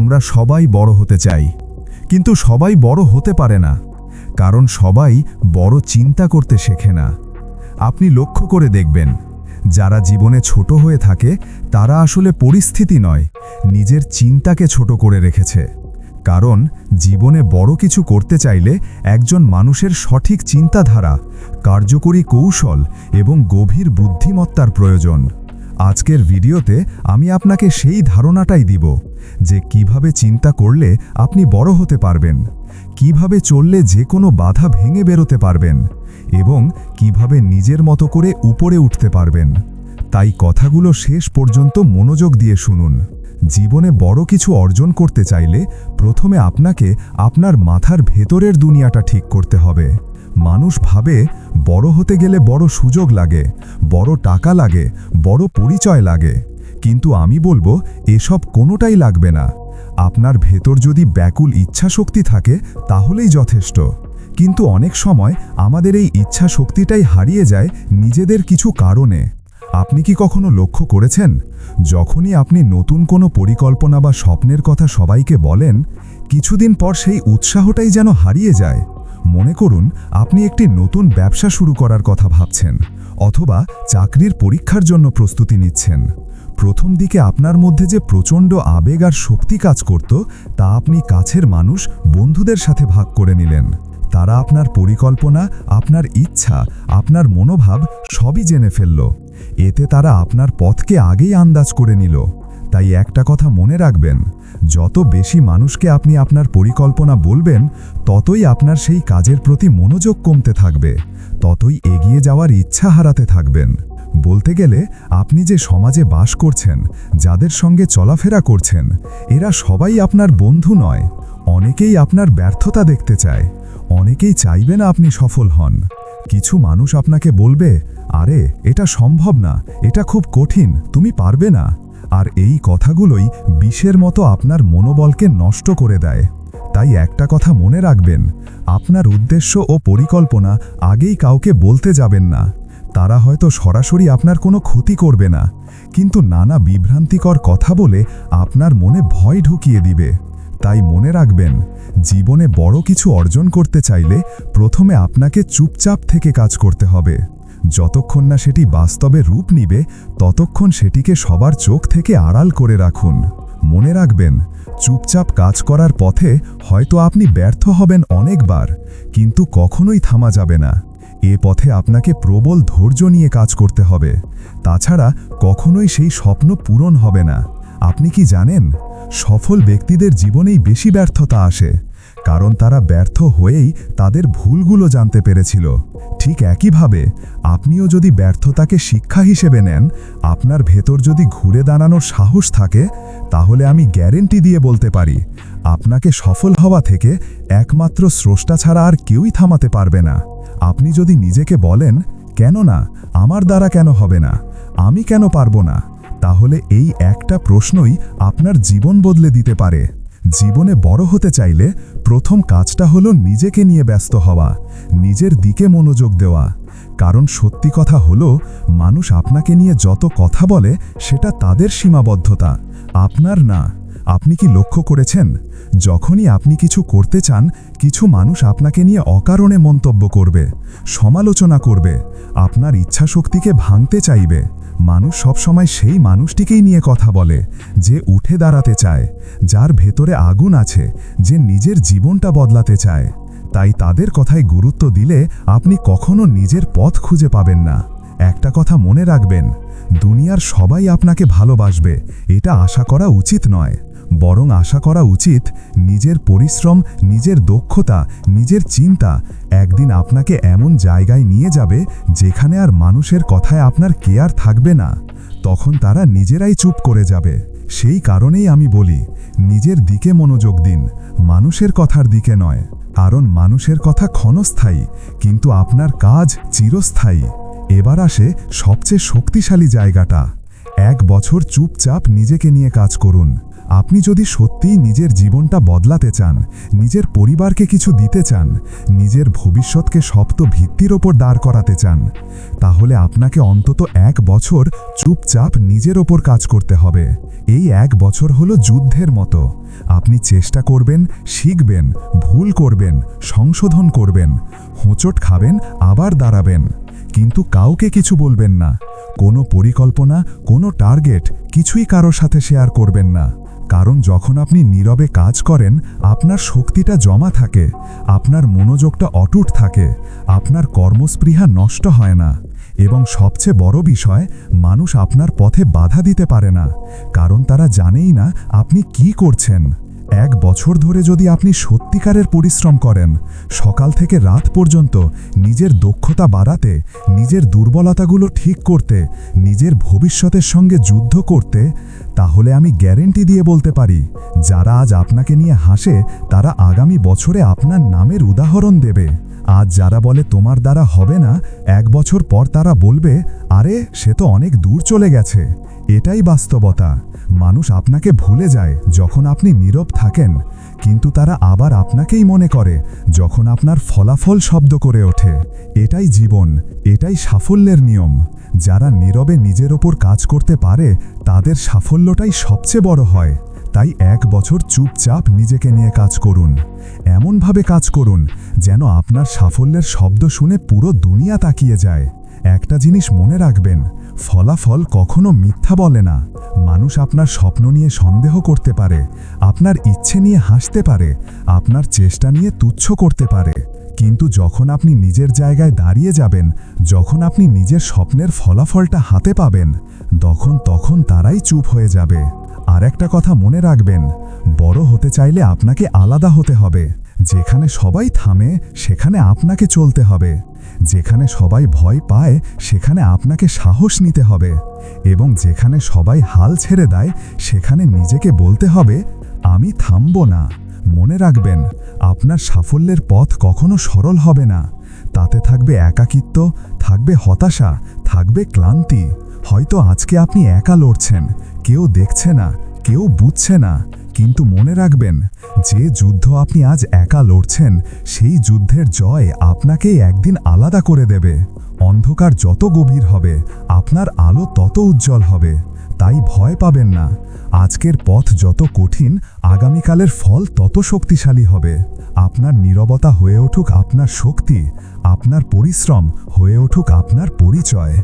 আমরা সবাই বড় হতে চাই। কিন্তু সবাই বড় হতে পারে না, কারণ সবাই বড় চিন্তা করতে শেখে না। আপনি লক্ষ্য করে দেখবেন, যারা জীবনে ছোট হয়ে থাকে, তারা আসলে পরিস্থিতি নয়, নিজের চিন্তাকে ছোট করে রেখেছে। কারণ জীবনে বড় কিছু করতে চাইলে একজন মানুষের সঠিক চিন্তাধারা, কার্যকরী কৌশল এবং গভীর বুদ্ধিমত্তার প্রয়োজন। আজকের ভিডিওতে আমি আপনাকে সেই ধারণাটাই দিব যে কীভাবে চিন্তা করলে আপনি বড় হতে পারবেন, কীভাবে চললে যে কোনো বাধা ভেঙে বেরোতে পারবেন এবং কীভাবে নিজের মতো করে উপরে উঠতে পারবেন। তাই কথাগুলো শেষ পর্যন্ত মনোযোগ দিয়ে শুনুন। জীবনে বড় কিছু অর্জন করতে চাইলে প্রথমে আপনাকে আপনার মাথার ভেতরের দুনিয়াটা ঠিক করতে হবে। মানুষ ভাবে বড় হতে গেলে বড় সুযোগ লাগে, বড় টাকা লাগে, বড় পরিচয় লাগে। কিন্তু আমি বলব, এসব কোনোটাই লাগবে না। আপনার ভেতর যদি ব্যাকুল ইচ্ছা শক্তি থাকে, তাহলেই যথেষ্ট। কিন্তু অনেক সময় আমাদের এই ইচ্ছা শক্তিটাই হারিয়ে যায় নিজেদের কিছু কারণে। আপনি কি কখনো লক্ষ্য করেছেন? যখনই আপনি নতুন কোনো পরিকল্পনা বা স্বপ্নের কথা সবাইকে বলেন, কিছুদিন পর সেই উৎসাহটাই যেন হারিয়ে যায়। মনে করুন, আপনি একটি নতুন ব্যবসা শুরু করার কথা ভাবছেন, অথবা চাকরির পরীক্ষার জন্য প্রস্তুতি নিচ্ছেন। প্রথম দিকে আপনার মধ্যে যে প্রচণ্ড আবেগ আর শক্তি কাজ করত, তা আপনি কাছের মানুষ, বন্ধুদের সাথে ভাগ করে নিলেন। তারা আপনার পরিকল্পনা, আপনার ইচ্ছা, আপনার মনোভাব সবই জেনে ফেলল। এতে তারা আপনার পথকে আগেই আন্দাজ করে নিল। তাই একটা কথা মনে রাখবেন, যত বেশি মানুষকে আপনি আপনার পরিকল্পনা বলবেন, ততই আপনার সেই কাজের প্রতি মনোযোগ কমতে থাকবে, ততই এগিয়ে যাওয়ার ইচ্ছা হারাতে থাকবেন। বলতে গেলে, আপনি যে সমাজে বাস করছেন, যাদের সঙ্গে চলাফেরা করছেন, এরা সবাই আপনার বন্ধু নয়, অনেকেই আপনার ব্যর্থতা দেখতে চায়, অনেকেই চাইবে না আপনি সফল হন। কিছু মানুষ আপনাকে বলবে, আরে, এটা সম্ভব না, এটা খুব কঠিন, তুমি পারবে না। আর এই কথাগুলোই বিষের মতো আপনার মনোবলকে নষ্ট করে দেয়। তাই একটা কথা মনে রাখবেন, আপনার উদ্দেশ্য ও পরিকল্পনা আগেই কাউকে বলতে যাবেন না। তারা হয়তো সরাসরি আপনার কোনো ক্ষতি করবে না, কিন্তু নানা বিভ্রান্তিকর কথা বলে আপনার মনে ভয় ঢুকিয়ে দিবে। তাই মনে রাখবেন, জীবনে বড় কিছু অর্জন করতে চাইলে প্রথমে আপনাকে চুপচাপ থেকে কাজ করতে হবে। যতক্ষণ না সেটি বাস্তবে রূপ নিবে, ততক্ষণ সেটিকে সবার চোখ থেকে আড়াল করে রাখুন। মনে রাখবেন, চুপচাপ কাজ করার পথে হয়তো আপনি ব্যর্থ হবেন অনেকবার, কিন্তু কখনোই থামা যাবে না। এ পথে আপনাকে প্রবল ধৈর্য নিয়ে কাজ করতে হবে। তাছাড়া কখনোই সেই স্বপ্ন পূরণ হবে না। আপনি কি জানেন, সফল ব্যক্তিদের জীবনেই বেশি ব্যর্থতা আসে। কারণ তারা ব্যর্থ হয়েই তাদের ভুলগুলো জানতে পেরেছিল। ঠিক একইভাবে, আপনিও যদি ব্যর্থতাকে শিক্ষা হিসেবে নেন, আপনার ভেতর যদি ঘুরে দাঁড়ানোর সাহস থাকে, তাহলে আমি গ্যারেন্টি দিয়ে বলতে পারি, আপনাকে সফল হওয়া থেকে একমাত্র স্রষ্টা ছাড়া আর কেউই থামাতে পারবে না। আপনি যদি নিজেকে বলেন কেন না আমার দ্বারা কেন হবে না? আমি কেন পারব না? তাহলে এই একটা প্রশ্নই আপনার জীবন বদলে দিতে পারে। জীবনে বড় হতে চাইলে প্রথম কাজটা হলো নিজেকে নিয়ে ব্যস্ত হওয়া, নিজের দিকে মনোযোগ দেওয়া। কারণ সত্যি কথা হলো, মানুষ আপনাকে নিয়ে যত কথা বলে সেটা তাদের সীমাবদ্ধতা। আপনার না। আপনি কি লক্ষ্য করেছেন? যখনই আপনি কিছু করতে চান, কিছু মানুষ আপনাকে নিয়ে অকারণে মন্তব্য করবে, সমালোচনা করবে, আপনার ইচ্ছাশক্তিকে ভাঙতে চাইবে। মানুষ সবসময় সেই মানুষটিকেই নিয়ে কথা বলে, যে উঠে দাঁড়াতে চায়, যার ভেতরে আগুন আছে, যে নিজের জীবনটা বদলাতে চায়। তাই তাদের কথায় গুরুত্ব দিলে আপনি কখনো নিজের পথ খুঁজে পাবেন না। একটা কথা মনে রাখবেন, দুনিয়ার সবাই আপনাকে ভালোবাসবে, এটা আশা করা উচিত নয়। বরং আশা করা উচিত, নিজের পরিশ্রম, নিজের দক্ষতা, নিজের চিন্তা একদিন আপনাকে এমন জায়গায় নিয়ে যাবে যেখানে আর মানুষের কথায় আপনার কেয়ার থাকবে না। তখন তারা নিজেরাই চুপ করে যাবে। সেই কারণেই আমি বলি, নিজের দিকে মনোযোগ দিন, মানুষের কথার দিকে নয়। কারণ মানুষের কথা ক্ষণস্থায়ী, কিন্তু আপনার কাজ চিরস্থায়ী। এবার আসে সবচেয়ে শক্তিশালী জায়গাটা। এক বছর চুপচাপ নিজেকে নিয়ে কাজ করুন। আপনি যদি সত্যিই নিজের জীবনটা বদলাতে চান, নিজের পরিবারকে কিছু দিতে চান, নিজের ভবিষ্যৎকে শক্ত ভিত্তির ওপর দাঁড় করাতে চান, তাহলে আপনাকে অন্তত এক বছর চুপচাপ নিজের ওপর কাজ করতে হবে। এই এক বছর হলো যুদ্ধের মতো। আপনি চেষ্টা করবেন, শিখবেন, ভুল করবেন, সংশোধন করবেন, হোঁচট খাবেন, আবার দাঁড়াবেন। কিন্তু কাউকে কিছু বলবেন না। কোনো পরিকল্পনা, কোনো টার্গেট কিছুই কারোর সাথে শেয়ার করবেন না। কারণ যখন আপনি নীরবে কাজ করেন, আপনার শক্তিটা জমা থাকে, আপনার মনোযোগটা অটুট থাকে, আপনার কর্মস্পৃহা নষ্ট হয় না। এবং সবচেয়ে বড় বিষয়, মানুষ আপনার পথে বাধা দিতে পারে না, কারণ তারা জানেই না আপনি কি করছেন। এক বছর ধরে যদি আপনি সত্যিকারের পরিশ্রম করেন, সকাল থেকে রাত পর্যন্ত নিজের দক্ষতা বাড়াতে, নিজের দুর্বলতাগুলো ঠিক করতে, নিজের ভবিষ্যতের সঙ্গে যুদ্ধ করতে, তাহলে আমি গ্যারেন্টি দিয়ে বলতে পারি, যারা আজ আপনাকে নিয়ে হাসে, তারা আগামী বছরে আপনার নামের উদাহরণ দেবে। আজ যারা বলে তোমার দ্বারা হবে না, এক বছর পর তারা বলবে, আরে, সে তো অনেক দূর চলে গেছে। এটাই বাস্তবতা। মানুষ আপনাকে ভুলে যায় যখন আপনি নীরব থাকেন, কিন্তু তারা আবার আপনাকেই মনে করে যখন আপনার ফলাফল শব্দ করে ওঠে। এটাই জীবন, এটাই সাফল্যের নিয়ম। যারা নীরবে নিজের ওপর কাজ করতে পারে, তাদের সাফল্যটাই সবচেয়ে বড় হয়। তাই এক বছর চুপচাপ নিজেকে নিয়ে কাজ করুন। এমনভাবে কাজ করুন যেন আপনার সাফল্যের শব্দ শুনে পুরো দুনিয়া তাকিয়ে যায়। একটা জিনিস মনে রাখবেন ফলাফল কখনো মিথ্যা বলে না। মানুষ আপনার স্বপ্ন নিয়ে সন্দেহ করতে পারে, আপনার ইচ্ছে নিয়ে হাসতে পারে, আপনার চেষ্টা নিয়ে তুচ্ছ করতে পারে। কিন্তু যখন আপনি নিজের জায়গায় দাঁড়িয়ে যাবেন, যখন আপনি নিজের স্বপ্নের ফলাফলটা হাতে পাবেন, তখন তখন তারাই চুপ হয়ে যাবে। আর একটা কথা মনে রাখবেন, বড় হতে চাইলে আপনাকে আলাদা হতে হবে। যেখানে সবাই থামে, সেখানে আপনাকে চলতে হবে। যেখানে সবাই ভয় পায়, সেখানে আপনাকে সাহস নিতে হবে। এবং যেখানে সবাই হাল ছেড়ে দেয়, সেখানে নিজেকে বলতে হবে, আমি থামব না। মনে রাখবেন, আপনার সাফল্যের পথ কখনো সরল হবে না। তাতে থাকবে একাকিত্ব, থাকবে হতাশা, থাকবে ক্লান্তি। হয়তো আজকে আপনি একা লড়ছেন, কেউ দেখছে না। কেউ বুঝছে না, কিন্তু মনে রাখবেন, যে যুদ্ধ আপনি আজ একা লড়ছেন, সেই যুদ্ধের জয় আপনাকেই একদিন আলাদা করে দেবে। অন্ধকার যত গভীর হবে, আপনার আলো তত উজ্জ্বল হবে। তাই ভয় পাবেন না। আজকের পথ যত কঠিন, আগামীকালের ফল তত শক্তিশালী হবে। আপনার নীরবতা হয়ে উঠুক আপনার শক্তি, আপনার পরিশ্রম হয়ে উঠুক আপনার পরিচয়।